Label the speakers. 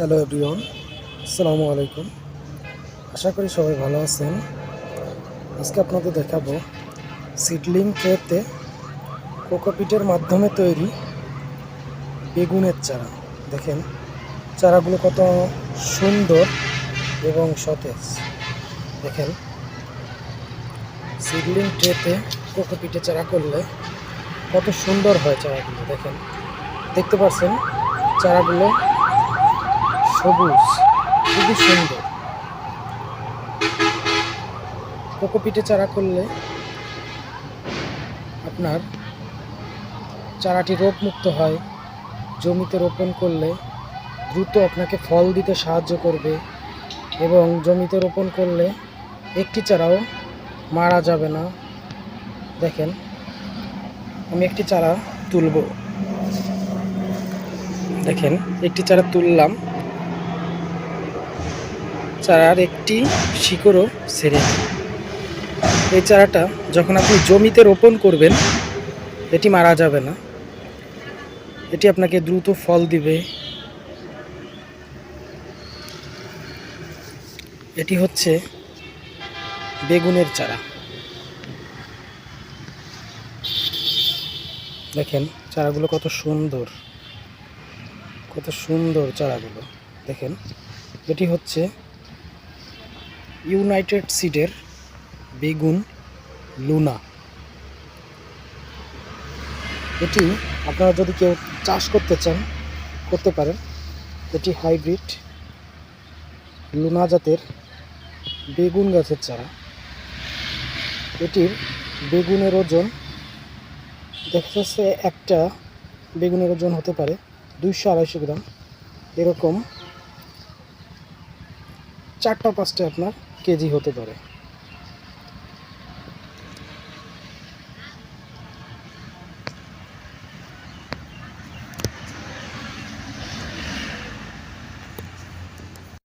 Speaker 1: Hello everyone আসসালামু আলাইকুম আশা করি সবাই ভালো আছেন। আজকে আপনাদের দেখাবো সিডলিং ট্রেতে কোকোপিটের মাধ্যমে তৈরি বেগুনের চারা। দেখেন, চারাগুলো কত সুন্দর এবং সতেজ। দেখেন, সিডলিং ট্রেতে কোকোপিটে চারা করলে কত সুন্দর হয় চারাগুলো। দেখেন, দেখতে পাচ্ছেন, চারাগুলো সবুজ, খুবই সুন্দর। কোকোপিটে চারা করলে আপনার চারাটি রোগমুক্ত হয়। জমিতে রোপণ করলে দ্রুত আপনাকে ফল দিতে সাহায্য করবে এবং জমিতে রোপণ করলে একটি চারাও মারা যাবে না। দেখেন, আমি একটি চারা তুলব। দেখেন, একটি চারা তুললাম। চারার একটি শিকড়ও ছেড়ে এই চারাটা যখন আপনি জমিতে রোপণ করবেন, এটি মারা যাবে না। এটি আপনাকে দ্রুত ফল দিবে। এটি হচ্ছে বেগুনের চারা। দেখেন চারাগুলো কত সুন্দর। কত সুন্দর চারাগুলো। দেখেন, এটি হচ্ছে ইউনাইটেড সিডের বেগুন লুনা। এটি আপনারা যদি কেউ চাষ করতে চান, করতে পারেন। এটি হাইব্রিড লুনা জাতের বেগুন গাছের চারা। এটির বেগুনের ওজন দেখা যাচ্ছে একটা বেগুনের ওজন হতে পারে দুইশো আড়াইশো গ্রাম। এরকম চারটা পাঁচটা আপনার কেজি হতে পারে।